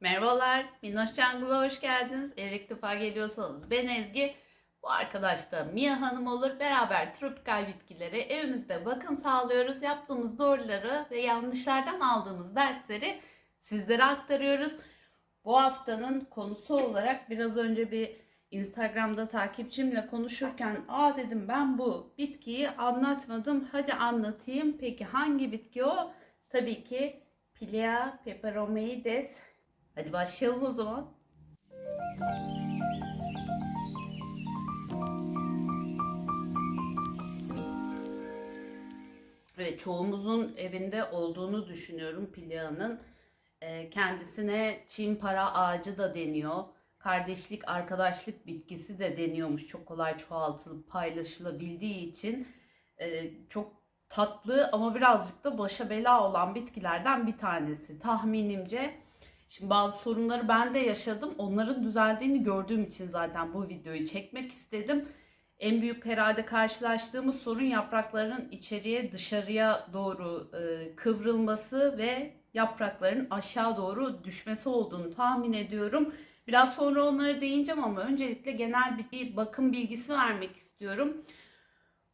Merhabalar, Minnoş Jungle'a hoş geldiniz. Eğer ilk defa geliyorsanız ben Ezgi. Bu arkadaş da Mia Hanım olur. Beraber tropikal bitkilere evimizde bakım sağlıyoruz. Yaptığımız doğruları ve yanlışlardan aldığımız dersleri sizlere aktarıyoruz. Bu haftanın konusu olarak biraz önce bir Instagram'da takipçimle konuşurken aa dedim ben bu bitkiyi anlatmadım. Hadi anlatayım. Peki hangi bitki o? Tabii ki Pilea peperomaides. Hadi başlayalım o zaman. Evet, çoğumuzun evinde olduğunu düşünüyorum Pilea'nın. Ee, kendisine Çin para ağacı da deniyor. Kardeşlik, arkadaşlık bitkisi de deniyormuş. Çok kolay çoğaltılıp paylaşılabildiği için Ee, çok tatlı ama birazcık da başa bela olan bitkilerden bir tanesi. Tahminimce Şimdi bazı sorunları ben de yaşadım. Onların düzeldiğini gördüğüm için zaten bu videoyu çekmek istedim. En büyük herhalde karşılaştığımız sorun yaprakların içeriye dışarıya doğru e, kıvrılması ve yaprakların aşağı doğru düşmesi olduğunu tahmin ediyorum. Biraz sonra onları değineceğim ama öncelikle genel bir bakım bilgisi vermek istiyorum.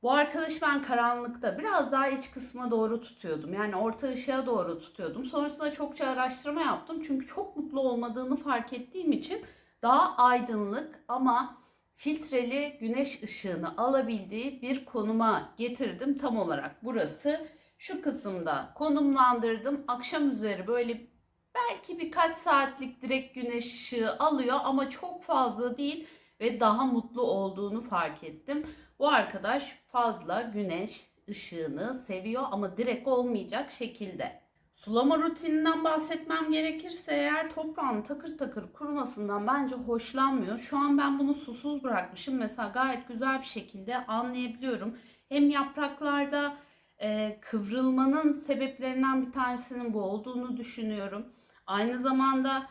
Bu arkadaşı ben karanlıkta biraz daha iç kısma doğru tutuyordum. Yani orta ışığa doğru tutuyordum. Sonrasında çokça araştırma yaptım. Çünkü çok mutlu olmadığını fark ettiğim için daha aydınlık ama filtreli güneş ışığını alabildiği bir konuma getirdim. Tam olarak burası şu kısımda konumlandırdım. Akşam üzeri böyle belki birkaç saatlik direkt güneş ışığı alıyor ama çok fazla değil ve daha mutlu olduğunu fark ettim. Bu arkadaş fazla güneş ışığını seviyor ama direkt olmayacak şekilde. Sulama rutininden bahsetmem gerekirse eğer toprağın takır takır kurumasından bence hoşlanmıyor. Şu an ben bunu susuz bırakmışım. Mesela gayet güzel bir şekilde anlayabiliyorum. Hem yapraklarda e, kıvrılmanın sebeplerinden bir tanesinin bu olduğunu düşünüyorum. Aynı zamanda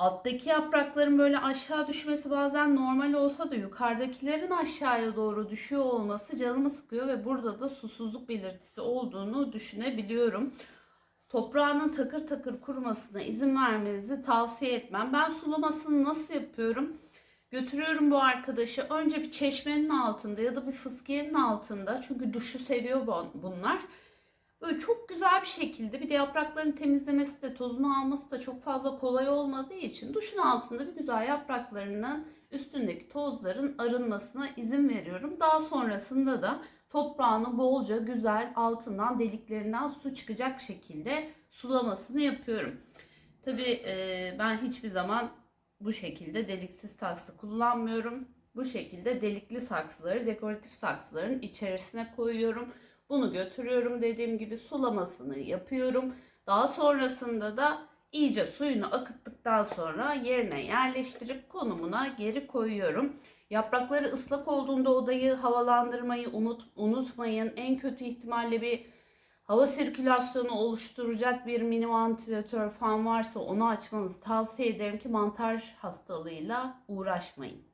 alttaki yaprakların böyle aşağı düşmesi bazen normal olsa da yukarıdakilerin aşağıya doğru düşüyor olması canımı sıkıyor ve burada da susuzluk belirtisi olduğunu düşünebiliyorum. Toprağının takır takır kurumasına izin vermenizi tavsiye etmem. Ben sulamasını nasıl yapıyorum? Götürüyorum bu arkadaşı önce bir çeşmenin altında ya da bir fıskiyenin altında çünkü duşu seviyor bunlar. Böyle çok güzel bir şekilde bir de yaprakların temizlemesi de tozunu alması da çok fazla kolay olmadığı için duşun altında bir güzel yapraklarının üstündeki tozların arınmasına izin veriyorum. Daha sonrasında da toprağını bolca güzel altından deliklerinden su çıkacak şekilde sulamasını yapıyorum. Tabii e, ben hiçbir zaman bu şekilde deliksiz saksı kullanmıyorum. Bu şekilde delikli saksıları dekoratif saksıların içerisine koyuyorum. Bunu götürüyorum dediğim gibi sulamasını yapıyorum. Daha sonrasında da iyice suyunu akıttıktan sonra yerine yerleştirip konumuna geri koyuyorum. Yaprakları ıslak olduğunda odayı havalandırmayı unut, unutmayın. En kötü ihtimalle bir hava sirkülasyonu oluşturacak bir mini ventilatör fan varsa onu açmanızı tavsiye ederim ki mantar hastalığıyla uğraşmayın.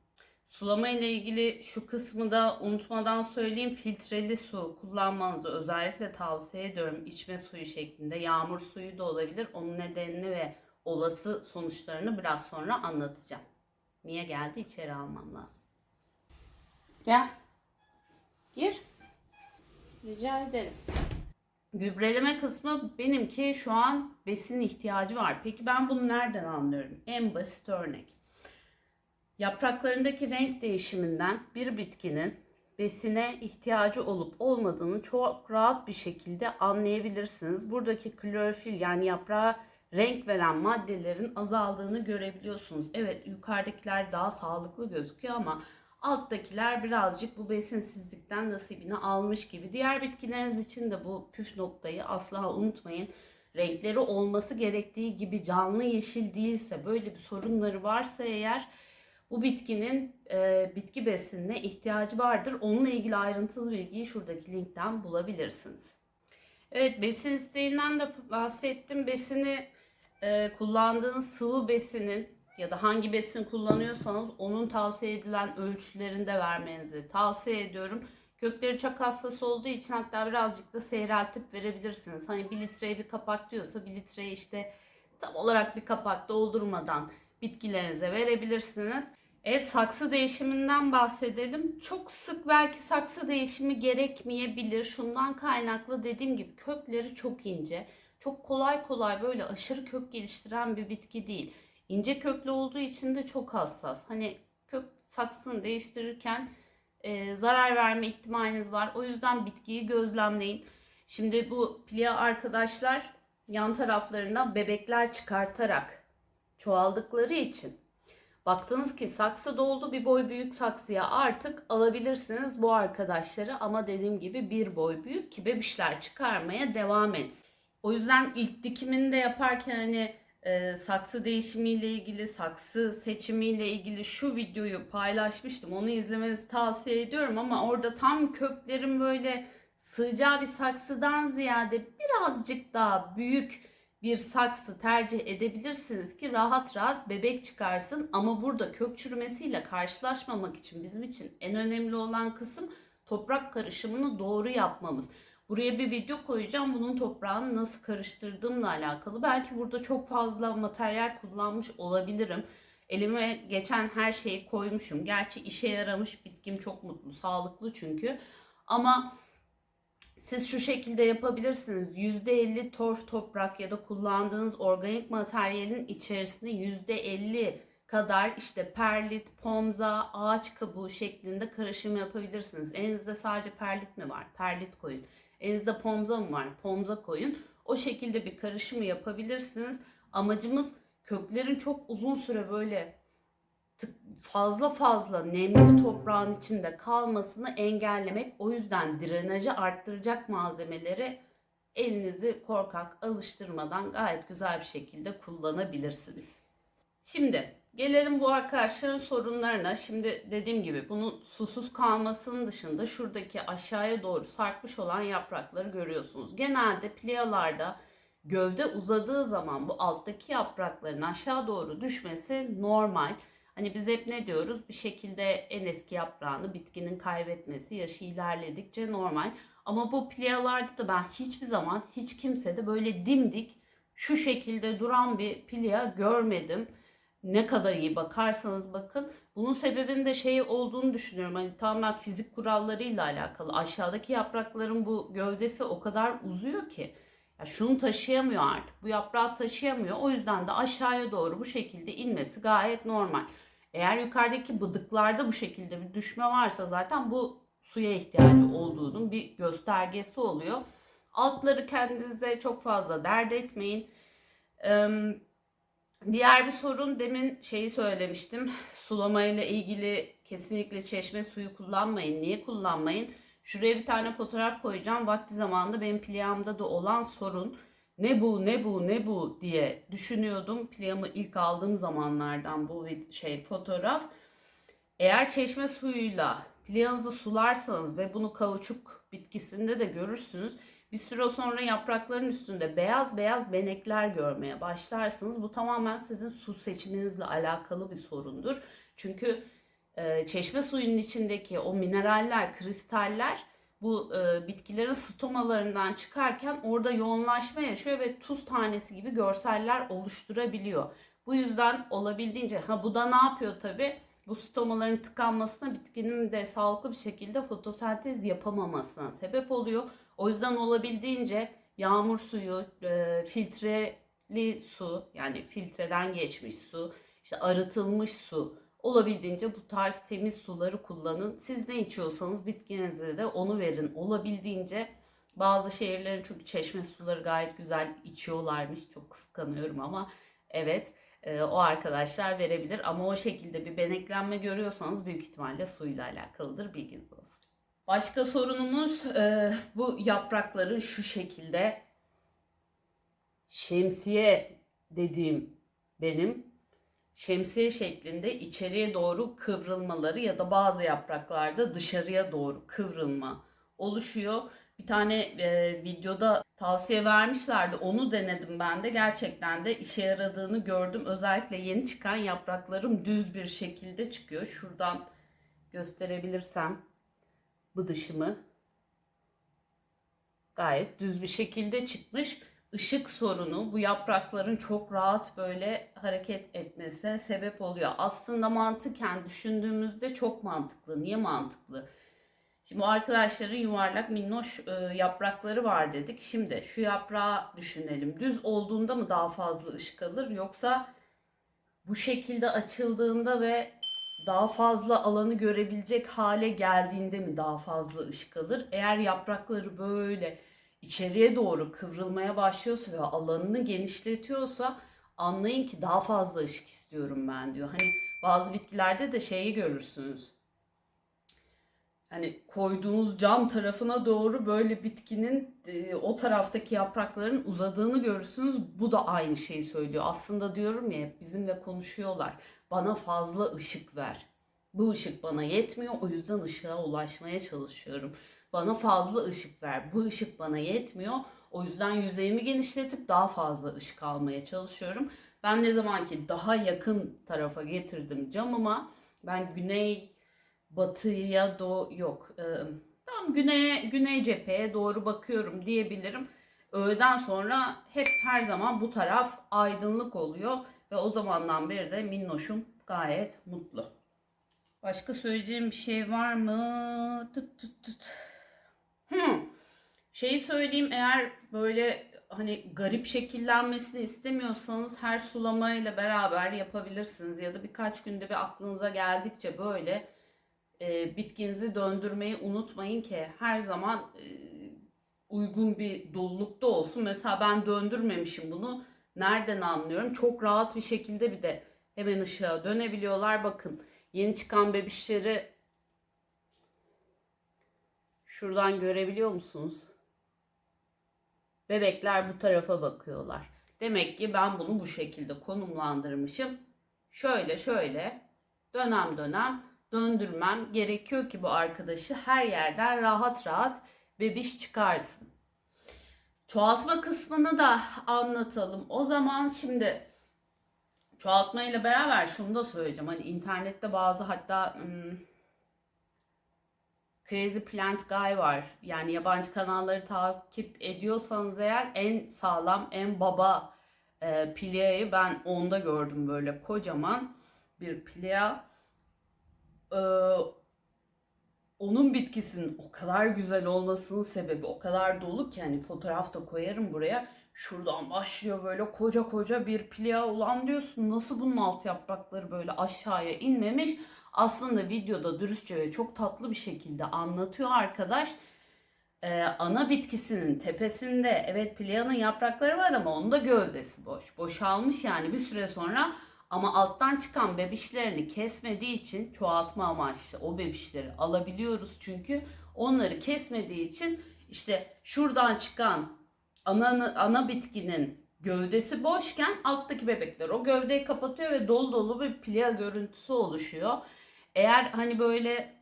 Sulama ile ilgili şu kısmı da unutmadan söyleyeyim. Filtreli su kullanmanızı özellikle tavsiye ediyorum. İçme suyu şeklinde. Yağmur suyu da olabilir. Onun nedenini ve olası sonuçlarını biraz sonra anlatacağım. Mia geldi içeri almam lazım. Gel. Gir. Rica ederim. Gübreleme kısmı benimki şu an besin ihtiyacı var. Peki ben bunu nereden anlıyorum? En basit örnek. Yapraklarındaki renk değişiminden bir bitkinin besine ihtiyacı olup olmadığını çok rahat bir şekilde anlayabilirsiniz. Buradaki klorofil yani yaprağa renk veren maddelerin azaldığını görebiliyorsunuz. Evet yukarıdakiler daha sağlıklı gözüküyor ama alttakiler birazcık bu besinsizlikten nasibini almış gibi. Diğer bitkileriniz için de bu püf noktayı asla unutmayın. Renkleri olması gerektiği gibi canlı yeşil değilse böyle bir sorunları varsa eğer bu bitkinin e, bitki besinine ihtiyacı vardır. Onunla ilgili ayrıntılı bilgiyi şuradaki linkten bulabilirsiniz. Evet besin isteğinden de bahsettim. Besini e, kullandığınız sıvı besinin ya da hangi besin kullanıyorsanız onun tavsiye edilen ölçülerinde vermenizi tavsiye ediyorum. Kökleri çok hassas olduğu için hatta birazcık da seyreltip verebilirsiniz. Hani bir litreye bir kapak diyorsa bir litreye işte tam olarak bir kapak doldurmadan bitkilerinize verebilirsiniz. Evet saksı değişiminden bahsedelim. Çok sık belki saksı değişimi gerekmeyebilir. Şundan kaynaklı dediğim gibi kökleri çok ince. Çok kolay kolay böyle aşırı kök geliştiren bir bitki değil. İnce köklü olduğu için de çok hassas. Hani kök saksını değiştirirken e, zarar verme ihtimaliniz var. O yüzden bitkiyi gözlemleyin. Şimdi bu plia arkadaşlar yan taraflarına bebekler çıkartarak çoğaldıkları için baktınız ki saksı doldu bir boy büyük saksıya artık alabilirsiniz bu arkadaşları ama dediğim gibi bir boy büyük ki bebişler çıkarmaya devam etsin. O yüzden ilk dikimini de yaparken hani e, saksı değişimiyle ilgili, saksı seçimiyle ilgili şu videoyu paylaşmıştım. Onu izlemenizi tavsiye ediyorum ama orada tam köklerin böyle sığacağı bir saksıdan ziyade birazcık daha büyük bir saksı tercih edebilirsiniz ki rahat rahat bebek çıkarsın. Ama burada kök çürümesiyle karşılaşmamak için bizim için en önemli olan kısım toprak karışımını doğru yapmamız. Buraya bir video koyacağım. Bunun toprağını nasıl karıştırdığımla alakalı. Belki burada çok fazla materyal kullanmış olabilirim. Elime geçen her şeyi koymuşum. Gerçi işe yaramış. Bitkim çok mutlu, sağlıklı çünkü. Ama siz şu şekilde yapabilirsiniz. %50 torf toprak ya da kullandığınız organik materyalin içerisine %50 kadar işte perlit, pomza, ağaç kabuğu şeklinde karışım yapabilirsiniz. Elinizde sadece perlit mi var? Perlit koyun. Elinizde pomza mı var? Pomza koyun. O şekilde bir karışımı yapabilirsiniz. Amacımız köklerin çok uzun süre böyle fazla fazla nemli toprağın içinde kalmasını engellemek. O yüzden drenajı arttıracak malzemeleri elinizi korkak alıştırmadan gayet güzel bir şekilde kullanabilirsiniz. Şimdi gelelim bu arkadaşların sorunlarına. Şimdi dediğim gibi bunun susuz kalmasının dışında şuradaki aşağıya doğru sarkmış olan yaprakları görüyorsunuz. Genelde pliyalarda gövde uzadığı zaman bu alttaki yaprakların aşağı doğru düşmesi normal. Hani biz hep ne diyoruz? Bir şekilde en eski yaprağını bitkinin kaybetmesi yaşı ilerledikçe normal. Ama bu pliyalarda da ben hiçbir zaman hiç kimsede böyle dimdik şu şekilde duran bir plya görmedim. Ne kadar iyi bakarsanız bakın. Bunun sebebinin de şey olduğunu düşünüyorum. Hani tamamen fizik kurallarıyla alakalı. Aşağıdaki yaprakların bu gövdesi o kadar uzuyor ki. Ya şunu taşıyamıyor artık. Bu yaprağı taşıyamıyor. O yüzden de aşağıya doğru bu şekilde inmesi gayet normal. Eğer yukarıdaki bıdıklarda bu şekilde bir düşme varsa zaten bu suya ihtiyacı olduğunun bir göstergesi oluyor. Altları kendinize çok fazla dert etmeyin. Diğer bir sorun demin şeyi söylemiştim. Sulamayla ilgili kesinlikle çeşme suyu kullanmayın. Niye kullanmayın? Şuraya bir tane fotoğraf koyacağım. Vakti zamanında benim pliyamda da olan sorun ne bu ne bu ne bu diye düşünüyordum. Playamı ilk aldığım zamanlardan bu şey fotoğraf. Eğer çeşme suyuyla playanızı sularsanız ve bunu kauçuk bitkisinde de görürsünüz. Bir süre sonra yaprakların üstünde beyaz beyaz benekler görmeye başlarsınız. Bu tamamen sizin su seçiminizle alakalı bir sorundur. Çünkü çeşme suyunun içindeki o mineraller, kristaller bu e, bitkilerin stomalarından çıkarken orada yoğunlaşma yaşıyor ve tuz tanesi gibi görseller oluşturabiliyor. Bu yüzden olabildiğince ha bu da ne yapıyor tabi? Bu stomaların tıkanmasına bitkinin de sağlıklı bir şekilde fotosentez yapamamasına sebep oluyor. O yüzden olabildiğince yağmur suyu, e, filtreli su yani filtreden geçmiş su, işte arıtılmış su Olabildiğince bu tarz temiz suları kullanın. Siz ne içiyorsanız bitkinize de onu verin. Olabildiğince bazı şehirlerin çünkü çeşme suları gayet güzel içiyorlarmış. Çok kıskanıyorum ama evet e, o arkadaşlar verebilir. Ama o şekilde bir beneklenme görüyorsanız büyük ihtimalle suyla alakalıdır. Bilginiz olsun. Başka sorunumuz e, bu yaprakların şu şekilde şemsiye dediğim benim şemsiye şeklinde içeriye doğru kıvrılmaları ya da bazı yapraklarda dışarıya doğru kıvrılma oluşuyor. Bir tane e, videoda tavsiye vermişlerdi. Onu denedim ben de. Gerçekten de işe yaradığını gördüm. Özellikle yeni çıkan yapraklarım düz bir şekilde çıkıyor. Şuradan gösterebilirsem bu dışımı gayet düz bir şekilde çıkmış. Işık sorunu bu yaprakların çok rahat böyle hareket etmesine sebep oluyor. Aslında mantıken düşündüğümüzde çok mantıklı. Niye mantıklı? Şimdi bu arkadaşların yuvarlak minnoş e, yaprakları var dedik. Şimdi şu yaprağı düşünelim. Düz olduğunda mı daha fazla ışık alır yoksa bu şekilde açıldığında ve daha fazla alanı görebilecek hale geldiğinde mi daha fazla ışık alır? Eğer yaprakları böyle içeriye doğru kıvrılmaya başlıyorsa ve alanını genişletiyorsa anlayın ki daha fazla ışık istiyorum ben diyor. Hani bazı bitkilerde de şeyi görürsünüz. Hani koyduğunuz cam tarafına doğru böyle bitkinin e, o taraftaki yaprakların uzadığını görürsünüz. Bu da aynı şeyi söylüyor. Aslında diyorum ya hep bizimle konuşuyorlar. Bana fazla ışık ver. Bu ışık bana yetmiyor. O yüzden ışığa ulaşmaya çalışıyorum. Bana fazla ışık ver. Bu ışık bana yetmiyor. O yüzden yüzeyimi genişletip daha fazla ışık almaya çalışıyorum. Ben ne zaman ki daha yakın tarafa getirdim camıma ben güney batıya do yok e, tam güneye güney cepheye doğru bakıyorum diyebilirim. Öğleden sonra hep her zaman bu taraf aydınlık oluyor ve o zamandan beri de minnoşum gayet mutlu. Başka söyleyeceğim bir şey var mı? Tut tut tut. Hmm. Şeyi söyleyeyim eğer böyle hani garip şekillenmesini istemiyorsanız her sulamayla beraber yapabilirsiniz ya da birkaç günde bir aklınıza geldikçe böyle e, bitkinizi döndürmeyi unutmayın ki her zaman e, uygun bir dolulukta olsun. Mesela ben döndürmemişim bunu. Nereden anlıyorum? Çok rahat bir şekilde bir de hemen ışığa dönebiliyorlar. Bakın yeni çıkan bebişleri şuradan görebiliyor musunuz? Bebekler bu tarafa bakıyorlar. Demek ki ben bunu bu şekilde konumlandırmışım. Şöyle şöyle dönem dönem döndürmem gerekiyor ki bu arkadaşı her yerden rahat rahat bebiş çıkarsın. Çoğaltma kısmını da anlatalım. O zaman şimdi çoğaltma ile beraber şunu da söyleyeceğim. Hani internette bazı hatta hmm, Crazy Plant Guy var. Yani yabancı kanalları takip ediyorsanız eğer en sağlam, en baba e, pliayı ben onda gördüm böyle kocaman bir playa. E, onun bitkisinin o kadar güzel olmasının sebebi o kadar dolu ki hani fotoğraf da koyarım buraya. Şuradan başlıyor böyle koca koca bir playa ulan diyorsun nasıl bunun alt yaprakları böyle aşağıya inmemiş. Aslında videoda dürüstçe ve çok tatlı bir şekilde anlatıyor arkadaş. Ee, ana bitkisinin tepesinde evet playanın yaprakları var ama onun da gövdesi boş. Boşalmış yani bir süre sonra ama alttan çıkan bebişlerini kesmediği için çoğaltma amaçlı o bebişleri alabiliyoruz. Çünkü onları kesmediği için işte şuradan çıkan ana, ana bitkinin gövdesi boşken alttaki bebekler o gövdeyi kapatıyor ve dolu dolu bir playa görüntüsü oluşuyor. Eğer hani böyle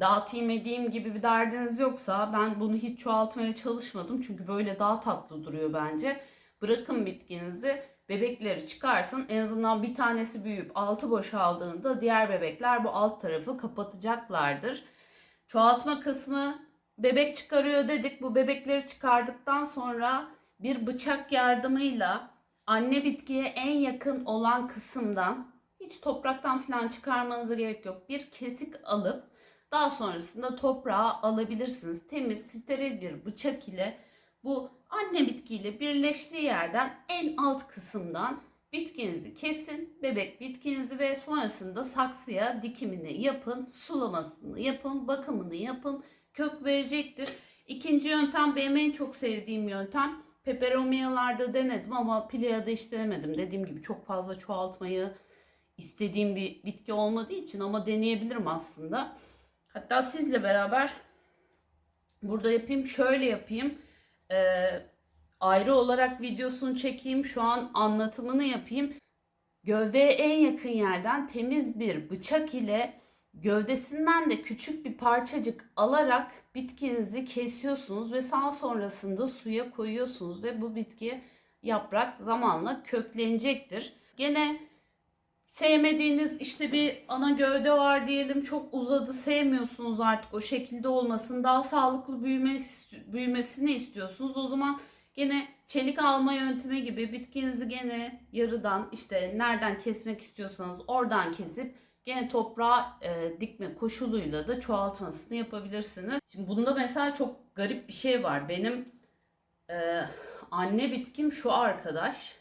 dağıtayım edeyim gibi bir derdiniz yoksa ben bunu hiç çoğaltmaya çalışmadım. Çünkü böyle daha tatlı duruyor bence. Bırakın bitkinizi bebekleri çıkarsın. En azından bir tanesi büyüyüp altı boşaldığında diğer bebekler bu alt tarafı kapatacaklardır. Çoğaltma kısmı bebek çıkarıyor dedik. Bu bebekleri çıkardıktan sonra bir bıçak yardımıyla anne bitkiye en yakın olan kısımdan hiç topraktan falan çıkarmanıza gerek yok. Bir kesik alıp daha sonrasında toprağa alabilirsiniz. Temiz, steril bir bıçak ile bu anne bitkiyle birleştiği yerden en alt kısımdan bitkinizi kesin, bebek bitkinizi ve sonrasında saksıya dikimini yapın, sulamasını yapın, bakımını yapın. Kök verecektir. İkinci yöntem benim en çok sevdiğim yöntem. Peperomiyalarda denedim ama Pilea'da hiç denemedim. Dediğim gibi çok fazla çoğaltmayı istediğim bir bitki olmadığı için ama deneyebilirim aslında. Hatta sizle beraber burada yapayım. Şöyle yapayım. Ee, ayrı olarak videosunu çekeyim. Şu an anlatımını yapayım. Gövdeye en yakın yerden temiz bir bıçak ile gövdesinden de küçük bir parçacık alarak bitkinizi kesiyorsunuz ve sağ sonrasında suya koyuyorsunuz ve bu bitki yaprak zamanla köklenecektir. Gene sevmediğiniz işte bir ana gövde var diyelim çok uzadı sevmiyorsunuz artık o şekilde olmasın daha sağlıklı büyüme, büyümesini istiyorsunuz o zaman Gene çelik alma yöntemi gibi bitkinizi gene yarıdan işte nereden kesmek istiyorsanız oradan kesip gene toprağa e, dikme koşuluyla da çoğaltmasını yapabilirsiniz. Şimdi bunda mesela çok garip bir şey var. Benim e, anne bitkim şu arkadaş.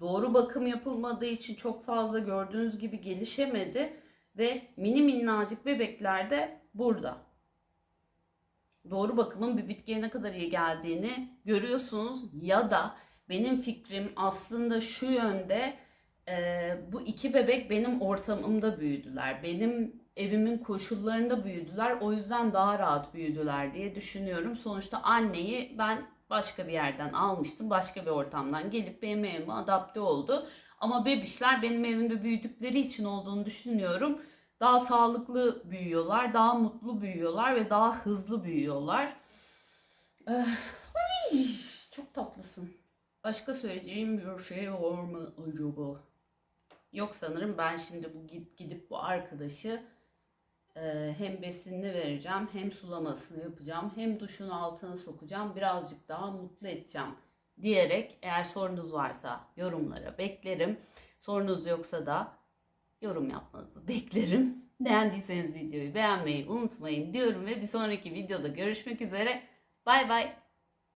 Doğru bakım yapılmadığı için çok fazla gördüğünüz gibi gelişemedi ve mini minnacık bebekler de burada. Doğru bakımın bir bitkiye ne kadar iyi geldiğini görüyorsunuz ya da benim fikrim aslında şu yönde e, bu iki bebek benim ortamımda büyüdüler. Benim evimin koşullarında büyüdüler. O yüzden daha rahat büyüdüler diye düşünüyorum. Sonuçta anneyi ben başka bir yerden almıştım. Başka bir ortamdan gelip benim evime adapte oldu. Ama bebişler benim evimde büyüdükleri için olduğunu düşünüyorum. Daha sağlıklı büyüyorlar, daha mutlu büyüyorlar ve daha hızlı büyüyorlar. Eh, ay, çok tatlısın. Başka söyleyeceğim bir şey var mı acaba? Yok sanırım ben şimdi bu gidip, bu arkadaşı e, hem besinini vereceğim hem sulamasını yapacağım hem duşun altına sokacağım birazcık daha mutlu edeceğim diyerek eğer sorunuz varsa yorumlara beklerim. Sorunuz yoksa da yorum yapmanızı beklerim. Beğendiyseniz videoyu beğenmeyi unutmayın diyorum ve bir sonraki videoda görüşmek üzere. Bay bay.